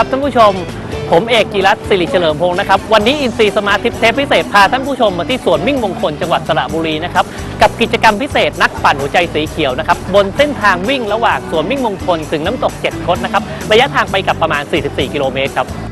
วัสดีครับท่านผู้ชม ผมเอกกีรัตสิริเฉลิมพงศ์นะครับ วันนี้อินซีสมาร์ททิปเทปพิเศษ พาท่านผู้ชมมาที่สวนมิ่งมงคลจังหวัดสระบุรีนะครับ กับกิจกรรมพิเศษนักปั่นหัวใจสีเขียวนะครับ บนเส้นทางวิ่งระหว่างสวนมิ่งมงคลถึงน้ำตกเจ็ดคดนะครับ ระยะทางไปกับประมาณ 44 กิโลเมตรครับ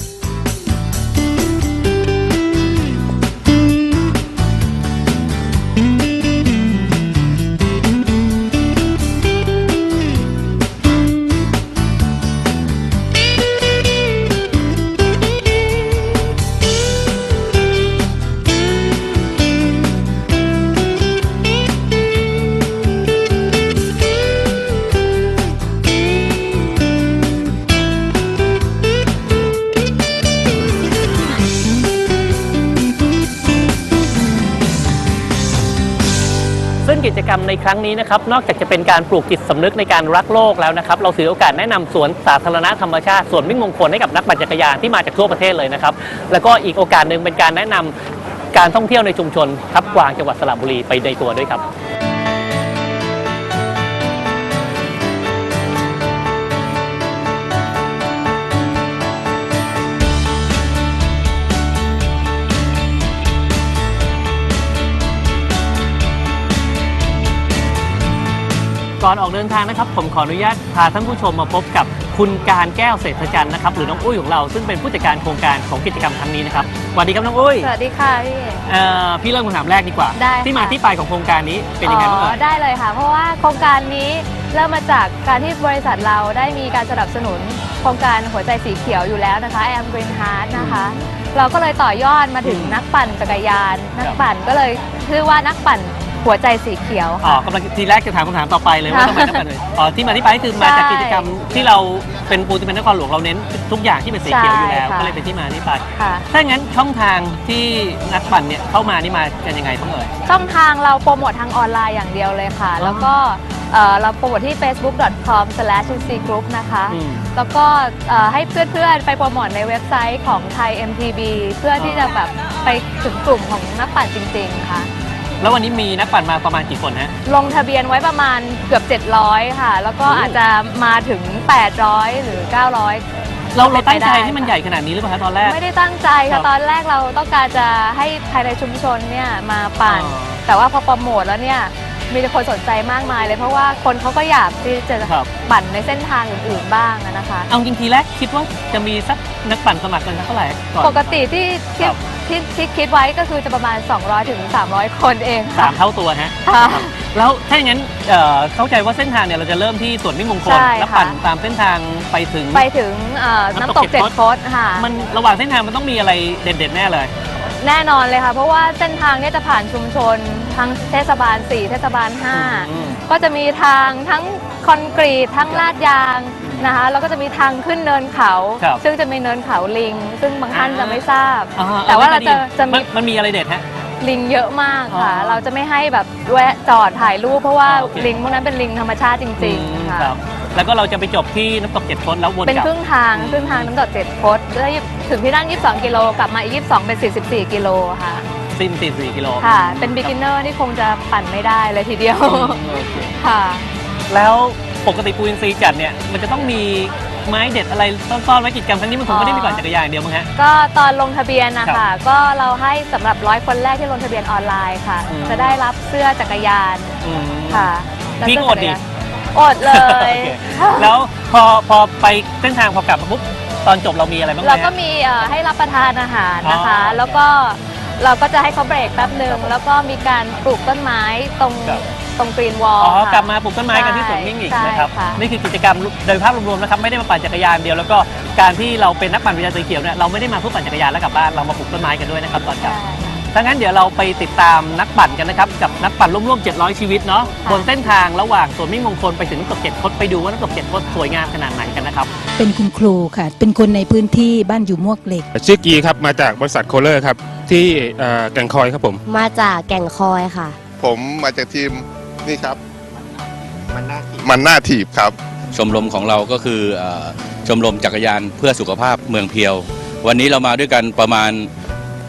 กิจกรรมในครั้งนี้นะครับนอกจากจะเป็นการปลูกจิตสำนึกในการรักโลกแล้วนะครับเราถือโอกาสแนะนำสวนสาธารณะธรรมชาติสวนมิ่งมงคลให้กับนักปั่นจักรยานที่มาจากทั่วประเทศเลยนะครับแล้วก็อีกโอกาสหนึ่งเป็นการแนะนำการท่องเที่ยวในชุมชนทับกวางจังหวัดสระบุรีไปในตัวด้วยครับ ก่อนออกเดินทางนะครับ ผมขออนุญาตพาท่านผู้ชมมาพบกับคุณการแก้วเศรษฐจันทร์นะครับหรือน้องอุ้ยของเราซึ่งเป็นผู้จัดการโครงการของกิจกรรมครั้งนี้นะครับสวัสดีครับน้องอุ้ยสวัสดีค่ะพี่ เอ่อพี่เริ่มคำถามแรกดีกว่า ได้ค่ะ ที่มาที่ไปของโครงการนี้เป็นยังไงบ้างอ๋เอ่อยได้เลยค่ะ เพราะว่าโครงการนี้เริ่มมาจากการที่บริษัทเราได้มีการสนับสนุน โครงการหัวใจสีเขียวอยู่แล้วนะคะ I am Green Heart นะคะ เราก็เลยต่อยอดมาถึงนักปั่นจักรยาน นักปั่นก็เลยชื่อว่านักปั่น หัวใจสีเขียวอ๋อค่ะ กำลังทีแรกจะถามคำถามต่อไปเลยว่าทำไมนักปั่นเลยอ๋อที่มาที่ไปคือมาจากใช่กิจกรรมที่เราเป็นปูที่เป็นนครหลวงเราเน้นทุกอย่างที่เป็นสีเขียวอยู่แล้วใช่ค่ะ ก็เลยเป็นที่มาที่ไปค่ะ ถ้าอย่างนั้นช่องทางที่นักปั่นเนี่ยเข้ามานี่มากันยังไงบ้างเอ่ย ช่องทางเราโปรโมททางออนไลน์อย่างเดียวเลยค่ะอ๋อแล้วก็เอ่อเราโปรโมทที่ facebook.com/cgroup นะคะ อืม แล้วก็เอ่อให้เพื่อนๆ ไปโปรโมทในเว็บไซต์ของไทย MTB เพื่อที่จะแบบไปถึงกลุ่มของนักปั่นจริง ๆ ค่ะ แล้ววันนี้มีนักปั่นมาประมาณกี่คนฮะ ลงทะเบียนไว้ประมาณเกือบ 700 ค่ะ แล้วก็โอ้อาจจะมาถึง 800 หรือ 900 เราเราตั้งใจเป็นไปได้ให้มันใหญ่ขนาดนี้หรือเปล่าคะตอนแรก ไม่ได้ตั้งใจครัค่ะบตอนแรกเราต้องการจะให้ภายในชุมชนเนี่ยมาปั่น อ๋อแต่ว่าพอโปรโมทแล้วเนี่ย มีแต่คนสนใจมากมายเลยเพราะว่าคนเขาก็อยากที่จะครับ ปั่นในเส้นทางอื่นๆบ้างอะนะคะ เอาจริงทีแรกคิดว่าจะมีสักนักปั่นสมัครกันสักเท่าไหร่ก่อน ปกติที่ที่ครับที่ที่คิดไว้ก็คือจะประมาณ 200ถึง300 คนเองสาค่ะ มเท่าตัวฮะค่ะแล้วถ้าอย่างนั้นเอ่อเข้าใจว่าเส้นทางเนี่ยเราจะเริ่มที่สวนมิ่งมงคลใช่แล้วค่ะ ปั่นตามเส้นทางไปถึง ไปถึงเอ่อน้ำน้ำตตกกเจ็เจ็ดดคคดดค่ะ มันระหว่างเส้นทางมันต้องมีอะไรเด่นๆแน่เลย แน่นอนเลยค่ะ เพราะว่าเส้นทางเนี่ยจะผ่านชุมชน ทั้งเทศบาล 4 เทศบาลอืม5ก็จะมีทางทั้งคอนกรีตทั้งลาดยางนะคะแล้วก็จะมีทางขึ้นเนินเขา ครับซึ่งจะมีเนินเขาลิง ซึ่งบางท่านอ่า จะไม่ทราบ อ่แต่ว่าเราจะจะมัมีนมันมีอะไรเด็ดฮะ ลิงเยอะมากค่ะ อ๋อเราจะไม่ให้แบบแวะจอดถ่ายรูปเพราะว่าอ่าโอเค ลิงพวกนั้นเป็นลิงธรรมชาติจริง อืมๆ ค่ะ ครับ แล้วก็เราจะไปจบที่น้ำตกเจ็ดคดแล้ววนเป็นกลับ ครึ่งทางอืม ครึ่งทางน้ำตกเจ็ดโคตแล้วถึงที่นั่น 22 กิโลกลับมาอีก 22 เป็น 44 กิโลค่ะ สิ้น 44 กิโลค่ะ เป็น beginner นี่คงจะปั่นไม่ได้เลยทีเดียวอืมโอเคค่ะ แล้วปกติปูอินซีจัดเนี่ย มันจะต้องมีไม้เด็ดอะไรซ่อนๆไว้กิจกรรมครั้งนี้มันคงไม่ได้มีก่อนจักรยานอย่างเดียวมั้งฮะ ก็ตอนลงทะเบียนนะครัคะบก็เราให้สำหรับร้อยคนแรกที่ลงทะเบียนออนไลน์ค่ะ อืม จะได้รับเสื้อจักรยานอืม ค่ะและพี่ก็อดดิ เสื้จักรยานอดเลยโอเคแล้วพอพอไปเส้นทางพอกลับมาปุ๊บตอนจบเรามีอะไรบ้างไหมเราก็ฮะมีเอ่อให้รับประทานอาหารนะคะ อ๋อแล้วก็ เราก็จะให้เขาเบรกแป๊บหนึ่งแล้วก็มีการปลูกต้นไม้ตรงครับ ตรงกรีนวอล อ๋อกลับมาปลูกต้นไม้กันที่สวนใช่มิ่งอีกใช่นะครับค่ะ นี่คือกิจกรรมโดยภาพรวมๆนะครับไม่ได้มาปั่นจักรยานเดียวแล้วก็การที่เราเป็นนักปั่นวิทยาสีเขียวเนี่ยเราไม่ได้มาเพื่อปั่นจักรยานแล้วกลับบ้านเรามาปลูกต้นไม้กันด้วยนะครับตอนกลับใช่ถ้างั้นเดี๋ยวเราไปติดตามนักปั่นกันนะครับกับนักปั่นร่วมๆ 700 ชีวิตเนาะค่ะบนเส้นทางระหว่างสวนมิ่งมงคลไปถึงน้ำตกเจ็ดคดไปดูว่าน้ำตกเจ็ดคดสวยงามขนาดไหนกันนะครับ เป็นคุณครูค่ะ เป็นคนในพื้นที่บ้านอยู่มวกเหล็ก ชื่อกีครับ มาจากบริษัทโคเลอร์ครับ ที่เอ่อแก่งคอยครับผม มาจากแก่งคอยค่ะ ผมมาจากทีมนี่ครับมันหน้าถีบมันหน้าถีบครับ ชมรมของเราก็คือเอ่อชมรมจักรยานเพื่อสุขภาพเมืองเพียว วันนี้เรามาด้วยกันประมาณ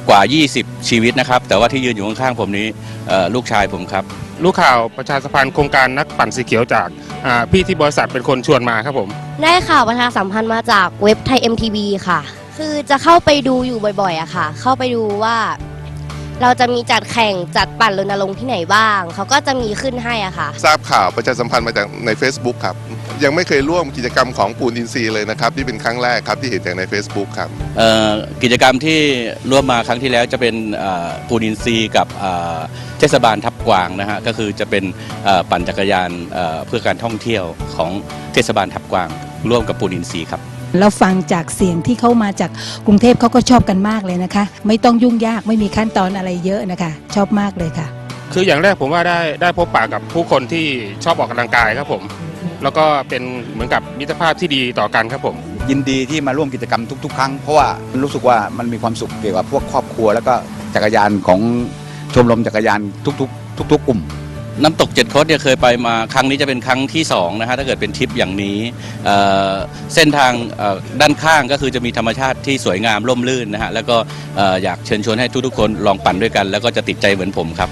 กว่า 20 ชีวิตนะครับ แต่ว่าที่ยืนอยู่ข้างๆผมนี้เอ่อลูกชายผมครับ รู้ข่าวประชาสัมพันธ์โครงการนักปั่นสีเขียวจากอ่าพี่ที่บริษัทเป็นคนชวนมาครับผม ได้ข่าวประชาสัมพันธ์มาจากเว็บไทย MTV ค่ะ คือจะเข้าไปดูอยู่บ่อยๆอะค่ะ เข้าไปดูว่า เราจะมีจัดแข่งจัดปั่นรณรงค์ที่ไหนบ้าง เขาก็จะมีขึ้นให้อะค่ะ ทราบข่าวประชาสัมพันธ์มาจากใน Facebook ครับ ยังไม่เคยร่วมกิจกรรมของปูนอินทรีย์เลยนะครับที่เป็นครั้งแรกครับที่เห็นจากใน Facebook ครับ เอ่อกิจกรรมที่ร่วมมาครั้งที่แล้วจะเป็นเอ่อปูนินทรีย์กับเอ่อเทศบาลทับกวางนะฮะก็คือจะเป็นเอ่อปั่นจักรยานเอ่อเพื่อการท่องเที่ยวของเทศบาลทับกวาง ร่วมกับปูนินทรีย์ครับ แล้วฟังจากเสียงที่เขามาจากกรุงเทพเขาก็ชอบกันมากเลยนะคะ ไม่ต้องยุ่งยากไม่มีขั้นตอนอะไรเยอะนะคะ ชอบมากเลยค่ะ คืออย่างแรกผมว่าได้ได้พบปะกับผู้คนที่ชอบออกกำลังกายครับผม แล้วก็เป็นเหมือนกับมิตรภาพที่ดีต่อกันครับผม ยินดีที่มาร่วมกิจกรรมทุก ๆ ครั้ง เพราะว่ารู้สึกว่ามันมีความสุขเกี่ยวกับพวกครอบครัว แล้วก็จักรยานของชมรมจักรยานทุกๆ ทุก ๆ กลุ่ม น้ำตกเจ็ดคดเนี่ยเคยไปมาครั้งนี้จะเป็นครั้งที่2นะฮะถ้าเกิดเป็นทริปอย่างนี้เอ่อเส้นทางเอ่อด้านข้างก็คือจะมีธรรมชาติที่สวยงามร่มรื่นนะฮะแล้วก็เอ่ออยากเชิญชวนให้ทุกๆคนลองปั่นด้วยกัน แล้วก็จะติดใจเหมือนผมครับ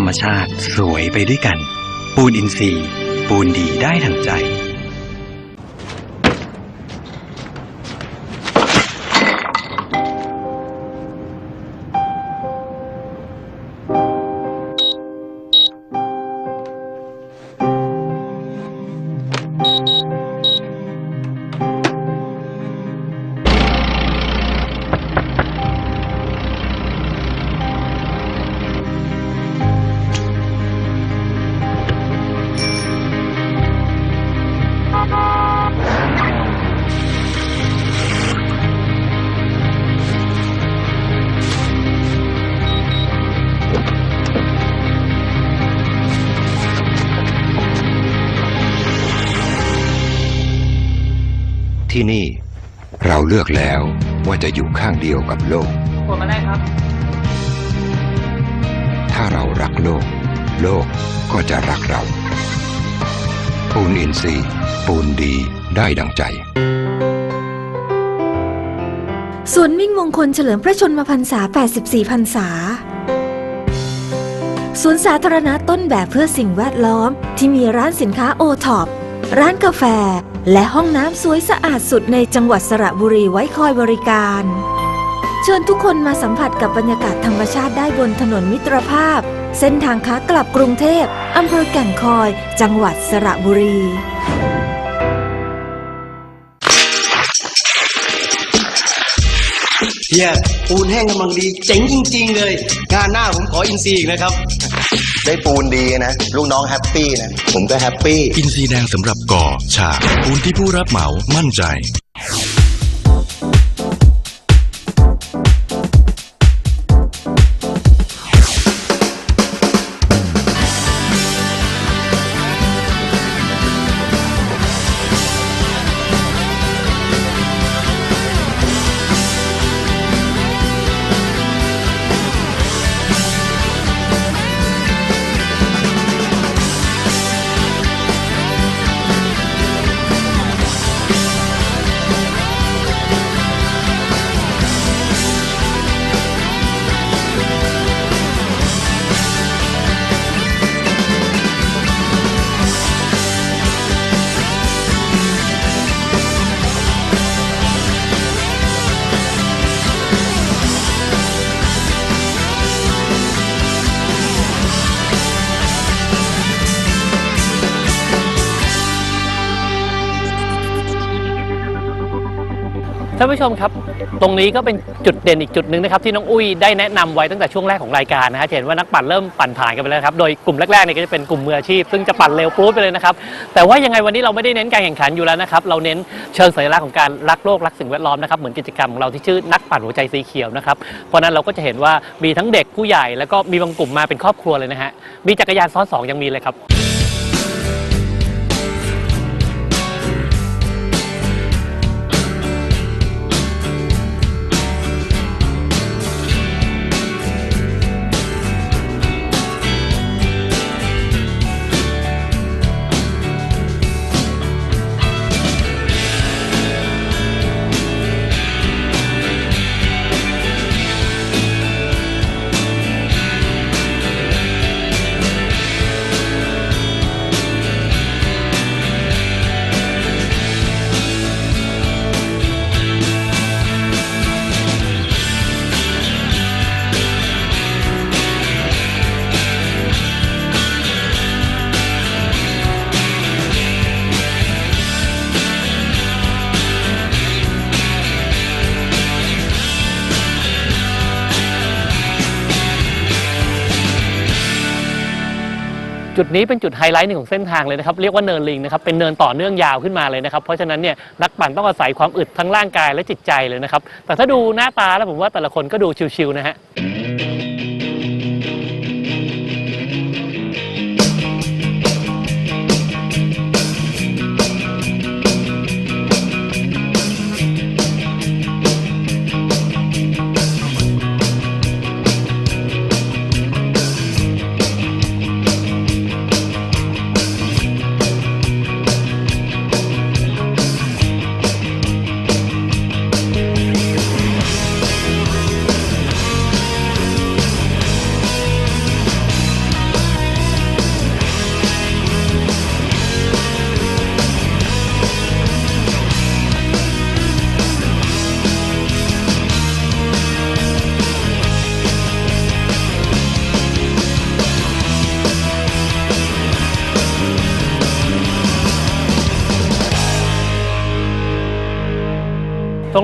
ธรรมชาติสวยไปด้วยกัน ปูนอินทรีย์ ปูนดีได้ทั้งใจ เราเลือกแล้วว่าจะอยู่ข้างเดียวกับโลก กดมาได้ครับ ถ้าเรารักโลก โลกก็จะรักเรา ปูนอินทรีย์ปูนดีได้ดังใจสวนมิ่งมงคลเฉลิมพระชนมพรรษา 84 พรรษาสวนสาธารณะต้นแบบเพื่อสิ่งแวดล้อมที่มีร้านสินค้าโอท็อปร้านกาแฟ และห้องน้ำสวยสะอาดสุดในจังหวัดสระบุรีไว้คอยบริการ เชิญทุกคนมาสัมผัสกับบรรยากาศธรรมชาติได้บนถนนมิตรภาพ เส้นทางค้ากลับกรุงเทพอำเภอแก่งคอย จังหวัดสระบุรีเฮียปูนแห้งกำลังดี เจ๋งจริง ๆ เลย งานหน้าผมขออินซีอีกนะครับ ได้ปูนดีนะ ลูกน้องแฮปปี้นะ ผมก็แฮปปี้ อินทรีย์แดงสำหรับก่อฉากปูนที่ผู้รับเหมามั่นใจ ท่านผู้ชมครับ ตรงนี้ก็เป็นจุดเด่นอีกจุดหนึ่งนะครับที่น้องอุ้ยได้แนะนำไว้ตั้งแต่ช่วงแรกของรายการนะฮะจะเห็นว่านักปั่นเริ่มปั่นผ่านกันไปแล้วครับ โดยกลุ่มแรกๆเนี่ยก็จะเป็นกลุ่มมืออาชีพ ซึ่งจะปั่นเร็วปรู๊ดไปเลยนะครับ แต่ว่ายังไงวันนี้เราไม่ได้เน้นการแข่งขันอยู่แล้วนะครับ เราเน้นเชิงสัญลักษณ์ของการรักโลกรักสิ่งแวดล้อมนะครับเหมือนกิจกรรมของเราที่ชื่อนักปั่นหัวใจสีเขียวนะครับ เพราะฉะนั้นเราก็จะเห็นว่ามีทั้งเด็กผู้ใหญ่แล้วก็มีบางกลุ่มมาเป็นครอบครัวเลยนะฮะมีจักรยานซ้อนสองยังมีเลยครับ จุดนี้เป็นจุดไฮไลท์หนึ่งของเส้นทางเลยนะครับ เรียกว่าเนินลิงนะครับ เป็นเนินต่อเนื่องยาวขึ้นมาเลยนะครับ เพราะฉะนั้นเนี่ยนักปั่นต้องอาศัยความอึดทั้งร่างกายและจิตใจเลยนะครับ แต่ถ้าดูหน้าตาแล้วผมว่าแต่ละคนก็ดูชิวๆนะฮะ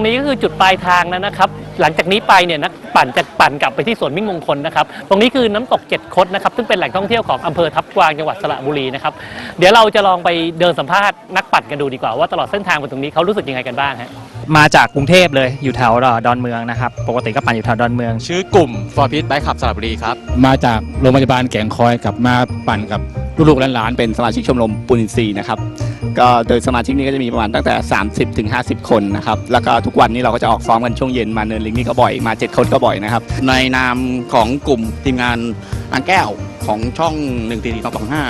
รงนี้ก็คือจุดปลายทางแล้วนะครับ หลังจากนี้ไปเนี่ยนักปั่นจะปั่นกลับไปที่สวนมิ่งมงคลนะครับ ตรงนี้คือน้ำตกเจ็ดคดนะครับ ซึ่งเป็นแหล่งท่องเที่ยวของอำเภอทับกวางจังหวัดสระบุรีนะครับ เดี๋ยวเราจะลองไปเดินสัมภาษณ์นักปั่นกันดูดีกว่าว่าตลอดเส้นทางไปตรงนี้เขารู้สึกยังไงกันบ้างฮะ มาจากกรุงเทพเลยอยู่แถวดอนเมืองนะครับ ปกติก็ปั่นอยู่แถวดอนเมือง ชื่อกลุ่ม For Peace Bike Club สระบุรีครับ มาจากโรงพยาบาลแก่งคอยกลับมาปั่นกับลูกๆหลานๆเป็นสมาชิกชมรมปูนอินทรีย์นะครับ ก็โดยสมาชิกนี้ก็จะมีประมาณตั้งแต่ 30ถึง50 คนนะครับ แล้วก็ทุกวันนี้เราก็จะออกซ้อมกันช่วงเย็นมาเนินลิงนี่ก็บ่อยมา 7 คนก็บ่อยนะครับ ในนามของกลุ่มทีมงานอ่างแก้วของช่อง1นึ่งตีสองสองห้า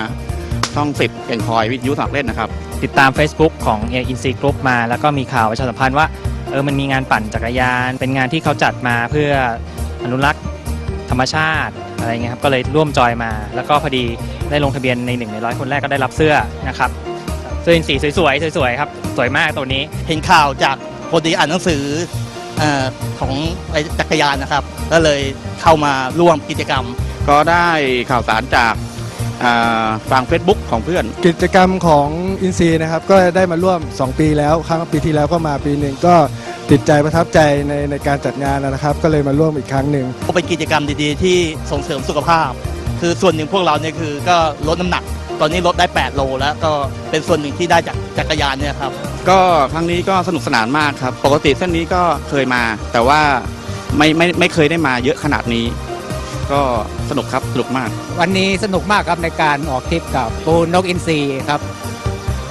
ช่อง 10เก่งคอยวิทยุสมัครเล่นนะครับ ติดตาม Facebook ของ a i n c Group มา แล้วก็มีข่าวประชาสัมพันธ์ว่าเออมันมีงานปั่นจักรยาน เป็นงานที่เขาจัดมาเพื่ออนุรักษ์ธรรมชาติอะไรเงี้ยครับก็เลยร่วมจอยมา แล้วก็พอดีได้ลงทะเบียนในหนึ่งในร้อยคนแรกก็ได้รับเสื้อนะครับ เสื้ออินสีสวยๆสวยๆครับสวยมากตัวนี้ เห็นข่าวจากปกติอ่านหนังสือเอ่อของไอ้จักรยานนะครับ ก็เลยเข้ามาร่วมกิจกรรม ก็ได้ข่าวสารจากอ่าฟัง Facebook ของเพื่อน กิจกรรมของอินซีนะครับก็ได้มาร่วม 2 ปีแล้ว ครั้งปีที่แล้วก็มาปีหนึ่งก็ติดใจประทับใจในในการจัดงานนะครับ ก็เลยมาร่วมอีกครั้งหนึ่ง เป็นกิจกรรมดีๆ ที่ส่งเสริมสุขภาพ คือส่วนหนึ่งพวกเราเนี่ยคือก็ลดน้ำหนัก ตอนนี้ลดได้ 8 โลแล้วก็เป็นส่วนหนึ่งที่ได้จากจักรยานเนี่ยครับ ก็ครั้งนี้ก็สนุกสนานมากครับ ปกติเส้นนี้ก็เคยมา แต่ว่าไม่ไม่ไม่เคยได้มาเยอะขนาดนี้ ก็สนุกครับสนุกมาก วันนี้สนุกมากครับในการออกทริปกับปูนนกอินทรีครับ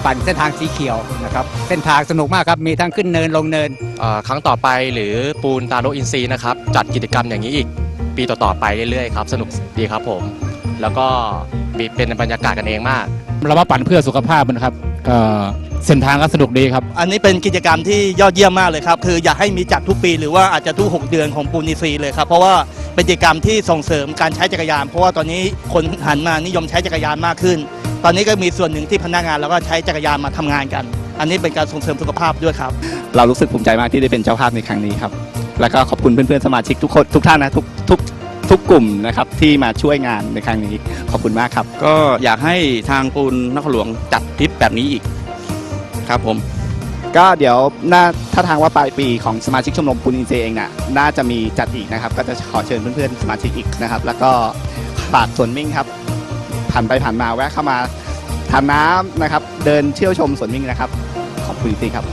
ปั่นเส้นทางสีเขียวนะครับ เส้นทางสนุกมากครับ มีทั้งขึ้นเนินลงเนิน เอ่อครั้งต่อไปหรือปูนตาโลอินซีนะครับ จัดกิจกรรมอย่างนี้อีก ปีต่อๆไปเรื่อยๆครับสนุกดีครับผม แล้วก็มีเป็นบรรยากาศกันเองมาก เรามาปั่นเพื่อสุขภาพนะครับก็เส้นทางก็สนุกดีครับ อันนี้เป็นกิจกรรมที่ยอดเยี่ยมมากเลยครับ คืออยากให้มีจัดทุกปีหรือว่าอาจจะทุก 6 เดือนของปูนิซีเลยครับ เพราะว่าเป็นกิจกรรมที่ส่งเสริมการใช้จักรยาน เพราะว่าตอนนี้คนหันมานิยมใช้จักรยานมากขึ้น ตอนนี้ก็มีส่วนหนึ่งที่พนักงานแล้วก็ใช้จักรยานมาทำงานกัน อันนี้เป็นการส่งเสริมสุขภาพด้วยครับ เรารู้สึกภูมิใจมากที่ได้เป็นเจ้าภาพในครั้งนี้ครับ แล้วก็ขอบคุณเพื่อนๆสมาชิกทุกคนทุกท่านนะทุกทุกทุกกลุ่มนะครับที่มาช่วยงานในครั้งนี้ขอบคุณมากครับ ก็อยากให้ทางปูนนครหลวงจัดทริปแบบนี้อีกครับผม ก็เดี๋ยวน่าถ้าทางว่าปลายปีของสมาชิกชมรมปูนอินทรีย์เองน่ะน่าจะมีจัดอีกนะครับ ก็จะขอเชิญเพื่อนๆสมาชิกอีกนะครับ แล้วก็ฝากสวนมิ่งครับผ่านไปผ่านมาแวะเข้ามาทานน้ำนะครับ เดินเที่ยวชมสวนมิ่งนะครับ ขอบคุณจริงๆครับ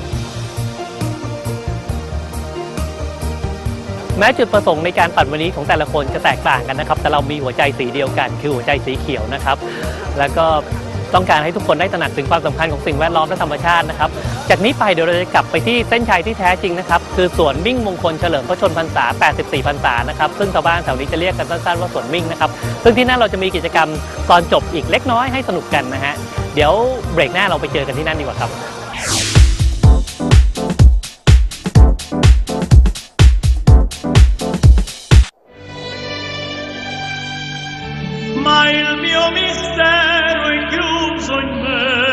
แม้จุดประสงค์ในการปั่นวันนี้ของแต่ละคนจะแตกต่างกันนะครับ แต่เรามีหัวใจสีเดียวกัน คือหัวใจสีเขียวนะครับ แล้วก็ต้องการให้ทุกคนได้ตระหนักถึงความสำคัญของสิ่งแวดล้อมและธรรมชาตินะครับ จากนี้ไปเดี๋ยวเราจะกลับไปที่เส้นชัยที่แท้จริงนะครับ คือสวนมิ่งมงคลเฉลิมพระชนพรรษา 84 พรรษานะครับ ซึ่งชาวบ้านแถวนี้จะเรียกกันสั้นๆว่าสวนมิ่งนะครับ ซึ่งที่นั่นเราจะมีกิจกรรมตอนจบอีกเล็กน้อยให้สนุกกันนะฮะ เดี๋ยวเบรกหน้าเราไปเจอกันที่นั่นดีกว่าครับ ma il mio mistero è chiuso in me.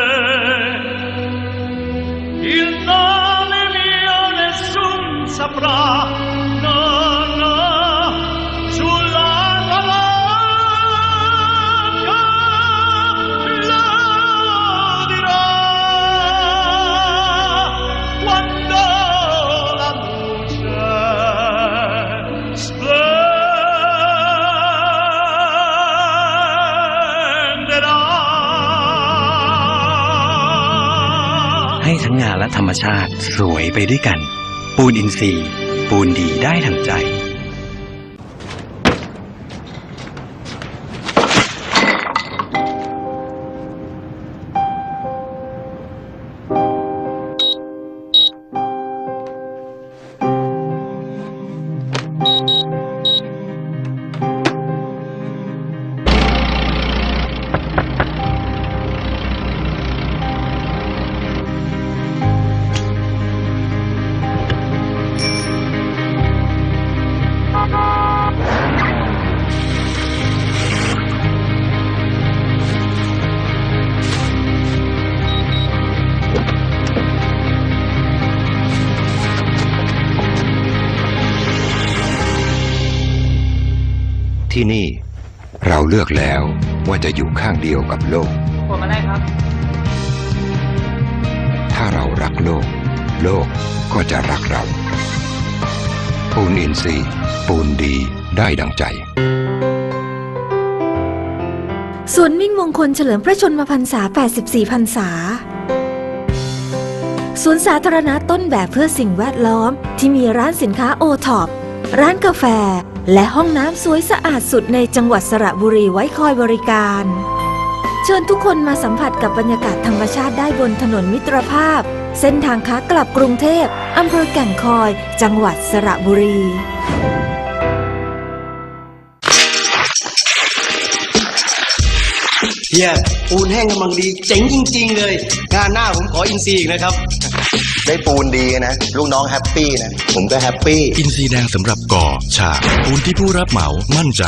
Il nome mio nessun saprà, ธรรมชาติสวยไปด้วยกัน ปูนอินทรีย์ ปูนดีได้ทั้งใจ ที่นี่เราเลือกแล้วว่าจะอยู่ข้างเดียวกับโลกผลมาได้ครับ ถ้าเรารักโลก โลกก็จะรักเรา ปูนอินทรีย์ปูนดีได้ดังใจ สวนมิ่งมงคลเฉลิมพระชนมพรรษา 84 พรรษา สวนสาธารณะต้นแบบเพื่อสิ่งแวดล้อมที่มีร้านสินค้าโอท็อปร้านกาแฟ และห้องน้ำสวยสะอาดสุดในจังหวัดสระบุรีไว้คอยบริการ เชิญทุกคนมาสัมผัสกับบรรยากาศธรรมชาติได้บนถนนมิตรภาพ เส้นทางค้ากลับกรุงเทพอำเภอแก่งคอย จังหวัดสระบุรีเฮียปูนแห้งกำลังดี เจ๋งจริง ๆ เลย งานหน้าผมขออินซีอีกนะครับ ได้ปูนดีนะ ลูกน้องแฮปปี้นะ ผมก็แฮปปี้ อินซีแดงสำหรับก่อ ฉากปูนที่ผู้รับเหมามั่นใจ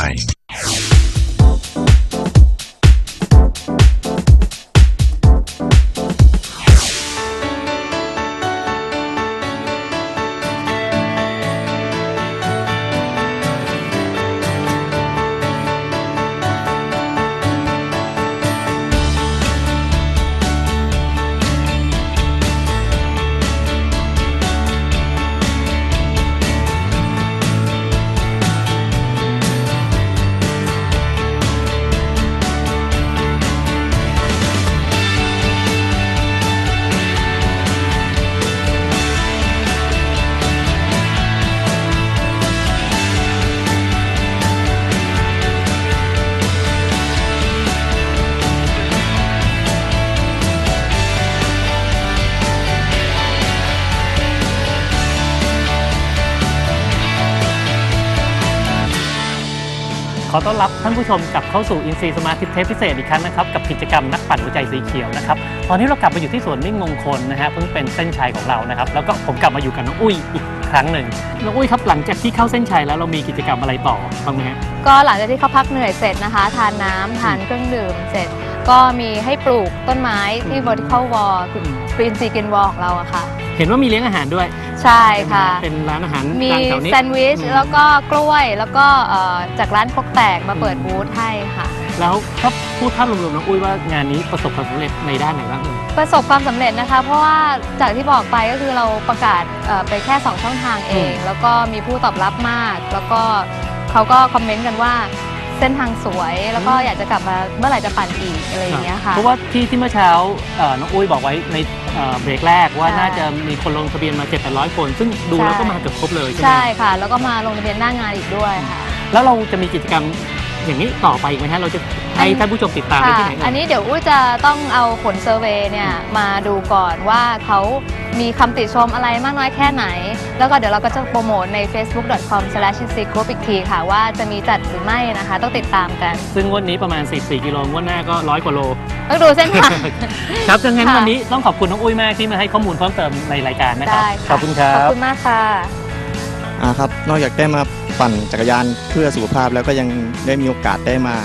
อต้อนรับท่านผู้ชมกลับเข้าสู่อินซีสมาร์ทเทปพิเศษอีกครั้งนะครับกับกิจกรรมนักปั่นหัวใจสีเขียวนะครับตอนนี้เรากลับมาอยู่ที่สวนมิ่งมงคลนะฮะเพิ่งเป็นเส้นชัยของเรานะครับแล้วก็ผมกลับมาอยู่กับน้องอุ้ยอีกครั้งหนึ่งน้องอุ้ยครับหลังจากที่เข้าเส้นชัยแล้วเรามีกิจกรรมอะไรต่อบ้างไหมฮะก็หลังจากที่เขาพักเหนื่อยเสร็จนะคะ ทานน้ำทานเครื่องดื่มเสร็จ ก็มีให้ปลูกต้นไม้ที่ vertical wall กรีนซีกินวอลของเราอะค่ะ เห็นว่ามีเลี้ยงอาหารด้วย ใช่ค่ะ เป็นร้านอาหารมีดังแถวนี้แซนด์วิชแล้วก็กล้วยแล้วก็เอ่อจากร้านครกแตกมาเปิดบูธให้ค่ะ แล้วถ้าพูดภาพรวมๆน้องอุ้ยว่างานนี้ประสบความสำเร็จในด้านไหนบ้างเอ่ยประสบความสำเร็จนะคะ เพราะว่าจากที่บอกไปก็คือเราประกาศเอ่อไปแค่ 2 ช่องทางเองอืมแล้วก็มีผู้ตอบรับมาก แล้วก็เขาก็คอมเมนต์กันว่า เส้นทางสวยแล้วก็อยากจะกลับมาเมื่อไหร่จะปั่นอีกอะไรอย่างเงี้ยค่ะ เพราะว่าที่ที่เมื่อเช้าเอ่อน้องอุ้ยบอกไว้ในเอ่อเบรกแรกว่าใช่ น่าจะมีคนลงทะเบียนมา 7 8 0 0 คน ซึ่งดูแล้วก็มาเกือบครบเลยใช่ไหมใช่ค่ะ แล้วก็มาลงทะเบียนหน้างานอีกด้วยค่ะ แล้วเราจะมีกิจกรรม อย่างนี้ต่อไปอีกไหมฮะเราจะให้ท่านผู้ชมติดตามได้ที่ไหนค่ะเอ่ย อันนี้เดี๋ยวอุ้ยจะต้องเอาผลเซอร์เวย์เนี่ยมาดูก่อนว่าเขามีคำติชมอะไรมากน้อยแค่ไหน แล้วก็เดี๋ยวเราก็จะโปรโมทใน facebook.com/incgroup อีกทีค่ะ ว่าจะมีจัดหรือไม่นะคะ ต้องติดตามกัน ซึ่งงวันนี้ประมาณ44กิโลงวดหน้าก็ร้อยกว่าโล ต้องดูเส้นทาง ครับดังนั้นค่ะ วันนี้ต้องขอบคุณน้องอุ้ยมากที่มาให้ข้อมูลเพิ่มเติมในรายการนะครับ ได้ขอบคุณครัขอบบคุณมากค่ะ อ่าครับนอกจากได้มาปั่นจักรยานเพื่อสุขภาพแล้วก็ยังได้มีโอกาสได้มา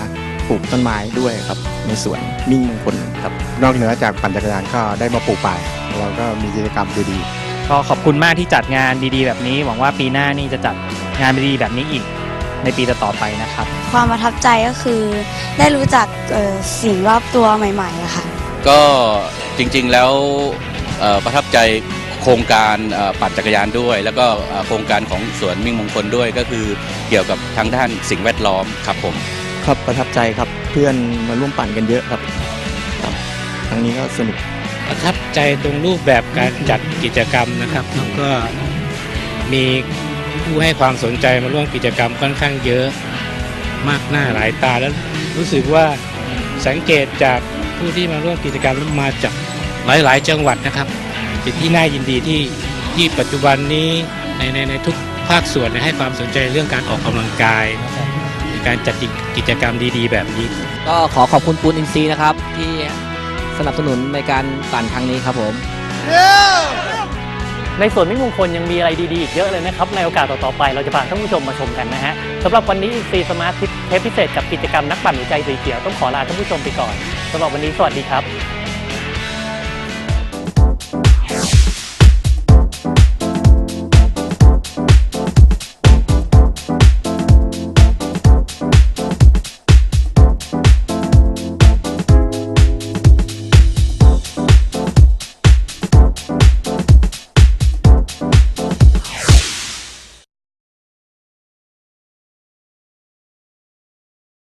ปลูกต้นไม้ด้วยครับ ในสวนมิ่งมงคลครับ นอกเหนือจากปั่นจักรยานก็ได้มาปลูกป่าเราก็มีกิจกรรมดีๆก็ขอบคุณมากที่จัดงานดีๆ แบบนี้ หวังว่าปีหน้านี่จะจัดงานดีๆแบบนี้อีกในปีต่อๆไปนะครับ ความประทับใจก็คือได้รู้จักเอ่อสิ่งรอบตัวใหม่ๆอะค่ะก็จริงๆแล้วเอ่อประทับใจ โครงการเอ่อปั่นจักรยานด้วย แล้วก็เอ่อโครงการของสวนมิ่งมงคลด้วยก็คือเกี่ยวกับทางด้านสิ่งแวดล้อมครับผมครับประทับใจครับเพื่อนมาร่วมปั่นกันเยอะครับครับครั้งนี้ก็สนุกประทับใจตรงรูปแบบการจัดกิจกรรมนะครับแล้วก็มีผู้ให้ความสนใจมาร่วมกิจกรรมค่อนข้างเยอะมากหน้าหลายตาแล้วรู้สึกว่าสังเกตจากผู้ที่มาร่วมกิจกรรมแล้วมาจากหลาย ๆ จังหวัดนะครับ เป็นที่น่ายินดีที่ที่ปัจจุบันนี้ในในในทุกภาคส่วนเนี่ยให้ความสนใจเรื่องการออกกำลังกายในการจัดกิจกรรมดีๆ แบบนี้ ก็ขอขอบคุณปูนอินซีย์นะครับ ที่สนับสนุนในการปั่นครั้งนี้ครับผมในส่วนมิ่งมงคลยังมีอะไรดีๆอีกเยอะเลยนะครับ ในโอกาสต่อๆไปเราจะพาท่านผู้ชมมาชมกันนะฮะสำหรับวันนี้ซีสมาร์ทเทปพิเศษกับกิจกรรมนักปั่นหัวใจสีเขียวต้องขอลาท่านผู้ชมไปก่อนสำหรับวันนี้สวัสดีครับ